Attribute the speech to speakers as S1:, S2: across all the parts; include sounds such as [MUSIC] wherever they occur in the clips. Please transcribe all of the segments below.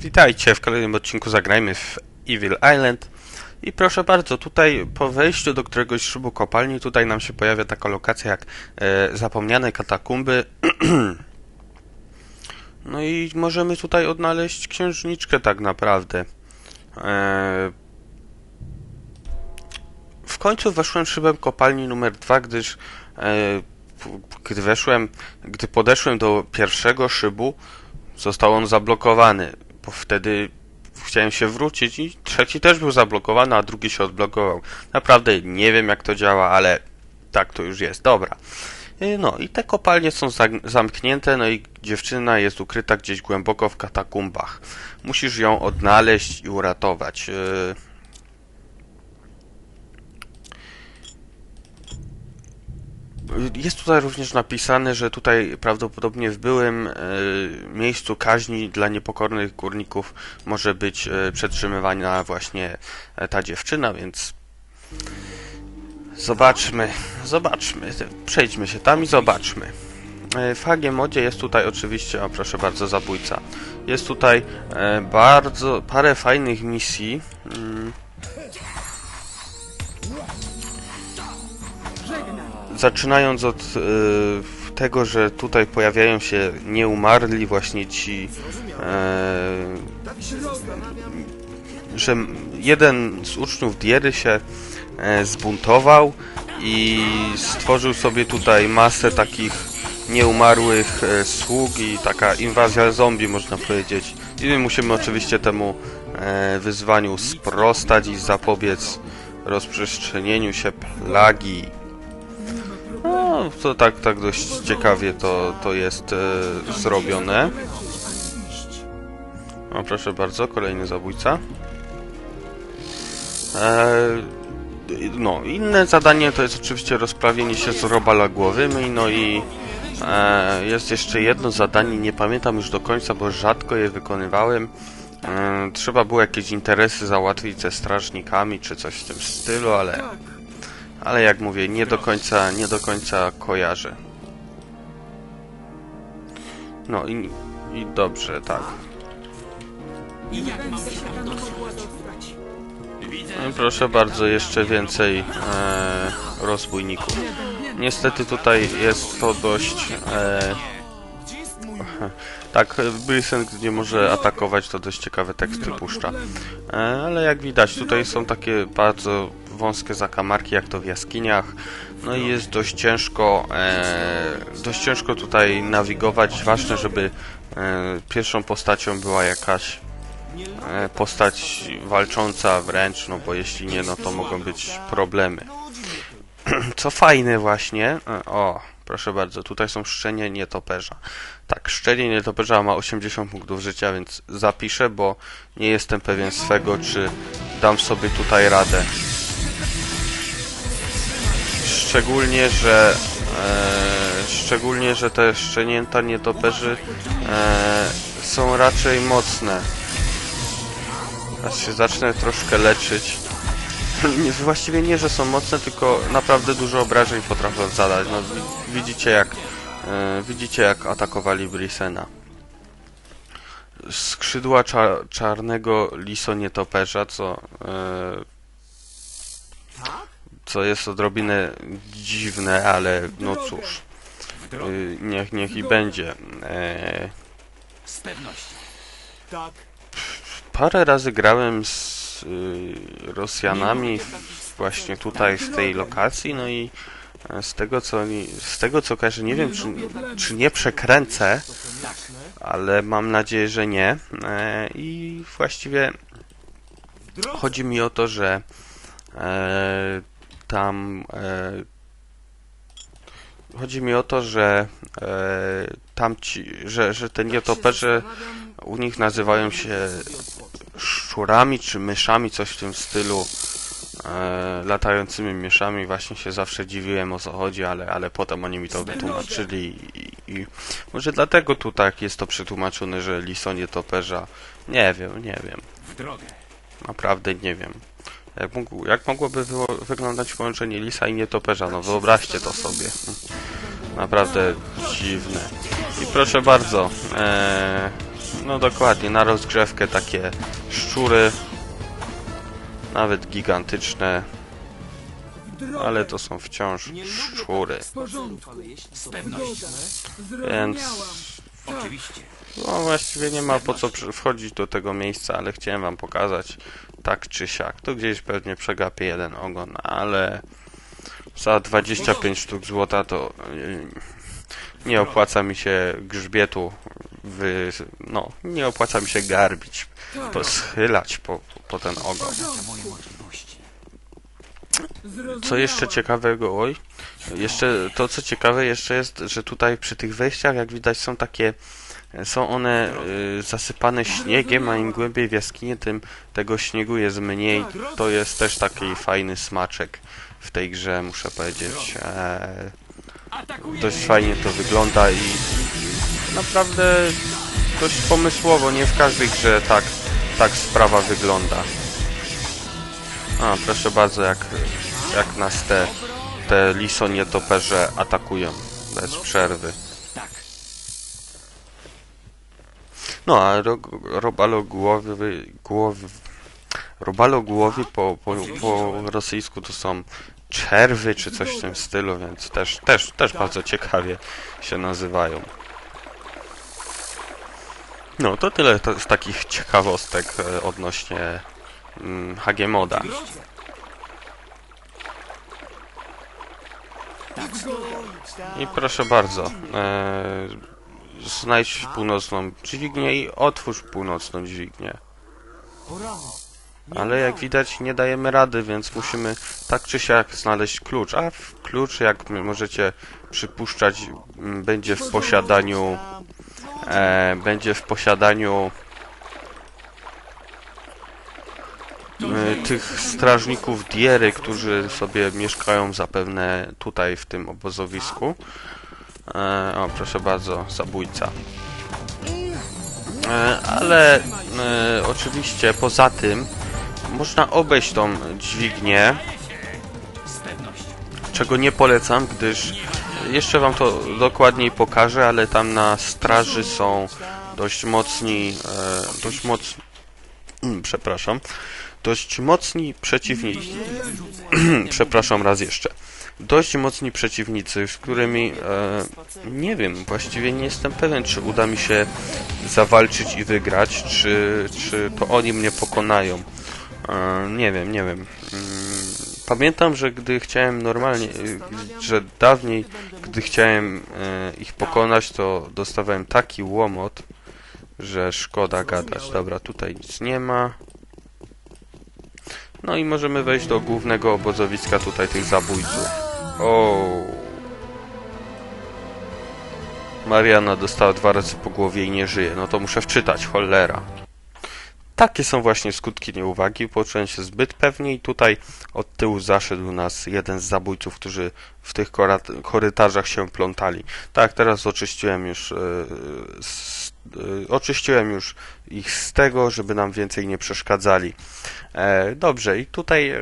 S1: Witajcie w kolejnym odcinku Zagrajmy w Evil Island. I proszę bardzo, tutaj po wejściu do któregoś szybu kopalni, tutaj nam się pojawia taka lokacja jak e, zapomniane katakumby. [CLEARS THROAT] no i możemy tutaj odnaleźć księżniczkę tak naprawdę. E, w końcu weszłem szybem kopalni numer dwa, gdyż e, gdy weszłem, gdy podeszłem do pierwszego szybu, został on zablokowany, bo wtedy chciałem się wrócić i trzeci też był zablokowany, a drugi się odblokował. Naprawdę nie wiem jak to działa, ale tak to już jest. Dobra. Y, No i te kopalnie są zamknięte, no i dziewczyna jest ukryta gdzieś głęboko w katakumbach. Musisz ją odnaleźć i uratować. Jest tutaj również napisane, że tutaj prawdopodobnie w byłym e, miejscu kaźni dla niepokornych górników może być e, przetrzymywana właśnie e, ta dziewczyna, więc zobaczmy, zobaczmy, przejdźmy się tam i zobaczmy. W HG Modzie jest tutaj oczywiście, o proszę bardzo, zabójca. Jest tutaj bardzo parę fajnych misji. Zaczynając od e, tego, że tutaj pojawiają się nieumarli właśnie ci, e, że jeden z uczniów Diery się e, zbuntował i stworzył sobie tutaj masę takich nieumarłych e, sług i taka inwazja zombie można powiedzieć. I my musimy oczywiście temu wyzwaniu sprostać i zapobiec rozprzestrzenieniu się plagi. No, to tak, tak dość ciekawie to, to jest e, zrobione. O, proszę bardzo, kolejny zabójca. E, no, inne zadanie to jest oczywiście rozprawienie się z robalagłowymi, no i e, jest jeszcze jedno zadanie, nie pamiętam już do końca, bo rzadko je wykonywałem. E, trzeba było jakieś interesy załatwić ze strażnikami, czy coś w tym stylu, ale ale jak mówię, nie do końca, nie do końca kojarzę. No i, i dobrze, tak. No i proszę bardzo, jeszcze więcej e, rozbójników. Niestety tutaj jest to dość... E, tak, Brisen nie może atakować, to dość ciekawe teksty puszcza. E, ale jak widać, tutaj są takie bardzo wąskie zakamarki, jak to w jaskiniach. No i jest dość ciężko, e, dość ciężko tutaj nawigować. Ważne, żeby e, pierwszą postacią była jakaś e, postać walcząca wręcz, no bo jeśli nie, no to mogą być problemy. [CLEARS THROAT] Co fajne właśnie, e, o, proszę bardzo, tutaj są szczenie nietoperza. Tak, szczenie nietoperza ma 80 punktów życia, więc zapiszę, bo nie jestem pewien swego, czy dam sobie tutaj radę. Szczególnie, że e, szczególnie, że te szczenięta nietoperzy e, są raczej mocne. Aż się zacznę troszkę leczyć. Nie, właściwie nie, że są mocne, tylko naprawdę dużo obrażeń potrafią zadać. No, wi- widzicie jak e, widzicie jak atakowali Brisena. Skrzydła cza czarnego lisonietoperza, co e, co jest odrobinę dziwne, ale no cóż. Y, niech, niech i będzie. E,
S2: Z pewnością.
S3: Tak,
S1: parę razy grałem z y, Rosjanami właśnie tutaj w tej lokacji, no i e, z tego co oni, z tego co kojarzę, nie wiem czy, czy nie przekręcę, ale mam nadzieję, że nie. E, I właściwie chodzi mi o to, że e, tam chodzi mi o to, że e, tam ci, że, że te nietoperze u nich nazywają się szczurami czy myszami, coś w tym stylu. E, latającymi myszami właśnie się zawsze dziwiłem o co chodzi, ale, ale potem oni mi to wytłumaczyli i, i może dlatego tu tak jest to przetłumaczone, że liso nietoperza. Nie wiem, nie wiem.
S2: W drogę.
S1: Naprawdę nie wiem. Jak, mógł, jak mogłoby wyglądać połączenie lisa i nietoperza? No wyobraźcie to sobie. Naprawdę dziwne. I proszę bardzo, e, No dokładnie, na rozgrzewkę takie szczury. Nawet gigantyczne, ale to są wciąż szczury.
S2: W porządku.
S3: Z pewnością.
S1: Więc
S3: Oczywiście.
S1: no właściwie nie ma po co wchodzić do tego miejsca, ale chciałem wam pokazać tak czy siak. Tu gdzieś pewnie przegapię jeden ogon, ale za 25 sztuk złota to yy, nie opłaca mi się grzbietu wy, no, nie opłaca mi się garbić, poschylać po, po ten ogon.
S3: Za moje możliwości.
S1: Co jeszcze ciekawego, oj, jeszcze to co ciekawe jeszcze jest, że tutaj przy tych wejściach, jak widać, są takie, są one y, zasypane śniegiem, a im głębiej w jaskinie, tym tego śniegu jest mniej. To jest też taki fajny smaczek w tej grze, muszę powiedzieć. E, dość fajnie to wygląda i naprawdę dość pomysłowo, nie w każdej grze tak, tak sprawa wygląda. A, proszę bardzo, jak, jak nas te, te lisonie toperze atakują bez przerwy. No, a ro, robalo głowy, głowy, robalo głowy po, po, po rosyjsku to są czerwy czy coś w tym stylu, więc też, też, też bardzo ciekawie się nazywają. No, to tyle to z takich ciekawostek e, odnośnie mm, HG Moda. I proszę bardzo, e, znajdź północną dźwignię i otwórz północną dźwignię. Ale jak widać nie dajemy rady, więc musimy tak czy siak znaleźć klucz. A klucz, jak możecie przypuszczać, będzie w posiadaniu e, będzie w posiadaniu e, tych strażników Diery, którzy sobie mieszkają zapewne tutaj w tym obozowisku. E, o, proszę bardzo, zabójca. E, ale e, oczywiście poza tym można obejść tą dźwignię, czego nie polecam, gdyż jeszcze wam to dokładniej pokażę, ale tam na straży są dość mocni, e, dość mocni, przepraszam, dość mocni przeciwnicy. [CLEARS THROAT] przepraszam raz jeszcze. Dość mocni przeciwnicy, z którymi e, nie wiem, właściwie nie jestem pewien, czy uda mi się zawalczyć i wygrać, czy, czy to oni mnie pokonają. E, nie wiem, nie wiem. Mm, Pamiętam, że gdy chciałem normalnie, że dawniej, gdy chciałem e, ich pokonać, to dostawałem taki łomot, że szkoda gadać. Dobra, tutaj nic nie ma. No i możemy wejść do głównego obozowiska tutaj tych zabójców. O. Mariana dostała dwa razy po głowie i nie żyje. No to muszę wczytać, cholera. Takie są właśnie skutki nieuwagi. Poczułem się zbyt pewnie i tutaj od tyłu zaszedł nas jeden z zabójców, którzy w tych korytarzach się plątali. Tak, teraz oczyściłem już, e, e, oczyściłem już ich z tego, żeby nam więcej nie przeszkadzali. E, dobrze, i tutaj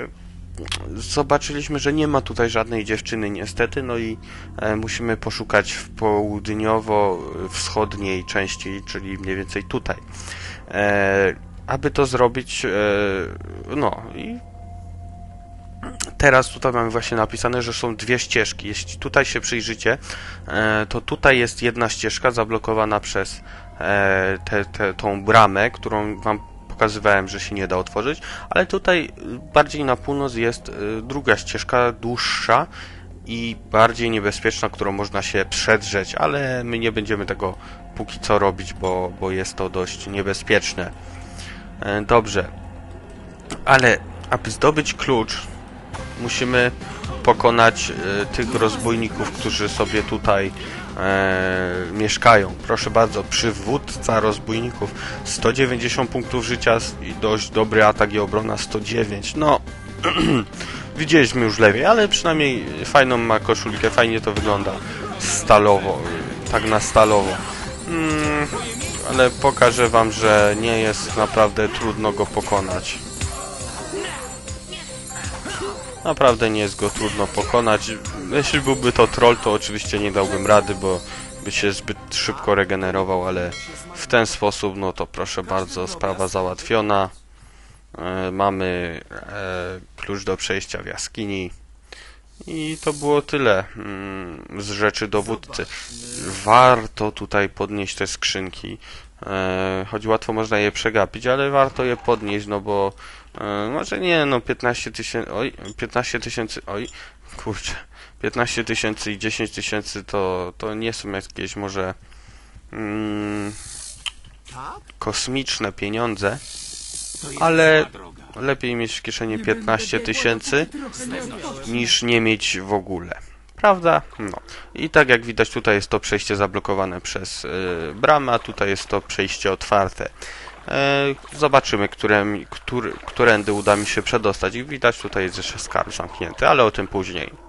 S1: zobaczyliśmy, że nie ma tutaj żadnej dziewczyny niestety, no i musimy poszukać w południowo-wschodniej części, czyli mniej więcej tutaj. Aby to zrobić, e, no i teraz tutaj mamy właśnie napisane, że są dwie ścieżki. Jeśli tutaj się przyjrzycie, e, to tutaj jest jedna ścieżka zablokowana przez e, te, te, tą bramę, którą wam pokazywałem, że się nie da otworzyć, ale tutaj bardziej na północ jest druga ścieżka, dłuższa i bardziej niebezpieczna, którą można się przedrzeć, ale my nie będziemy tego póki co robić, bo, bo jest to dość niebezpieczne. E, Dobrze, ale aby zdobyć klucz, musimy pokonać e, tych rozbójników, którzy sobie tutaj e, mieszkają. Proszę bardzo, przywódca rozbójników 190 punktów życia i dość dobry atak i obrona 109. No, [CLEARS THROAT] widzieliśmy już lepiej, ale przynajmniej fajną ma koszulkę, fajnie to wygląda. Stalowo, tak na stalowo. Mm, ale pokażę wam, że nie jest naprawdę trudno go pokonać. Naprawdę nie jest go trudno pokonać. Jeśli byłby to troll, to oczywiście nie dałbym rady, bo by się zbyt szybko regenerował, ale w ten sposób, no to proszę bardzo, sprawa załatwiona. E, mamy e, klucz do przejścia w jaskini. I to było tyle mm, z rzeczy dowódcy. Warto tutaj podnieść te skrzynki. E, choć łatwo można je przegapić, ale warto je podnieść, no bo e, może nie, no 15 tysięcy, oj, 15 tysięcy, oj, kurczę, 15 tysięcy i 10 tysięcy to, to nie są jakieś może mm, kosmiczne pieniądze, Ale-. Lepiej mieć w kieszeni 15 tysięcy niż nie mieć w ogóle. Prawda? No. I tak jak widać, tutaj jest to przejście zablokowane przez y, bramę, a tutaj jest to przejście otwarte. E, zobaczymy, którym, który, którędy uda mi się przedostać. I widać, tutaj jest jeszcze skarb zamknięty, ale o tym później.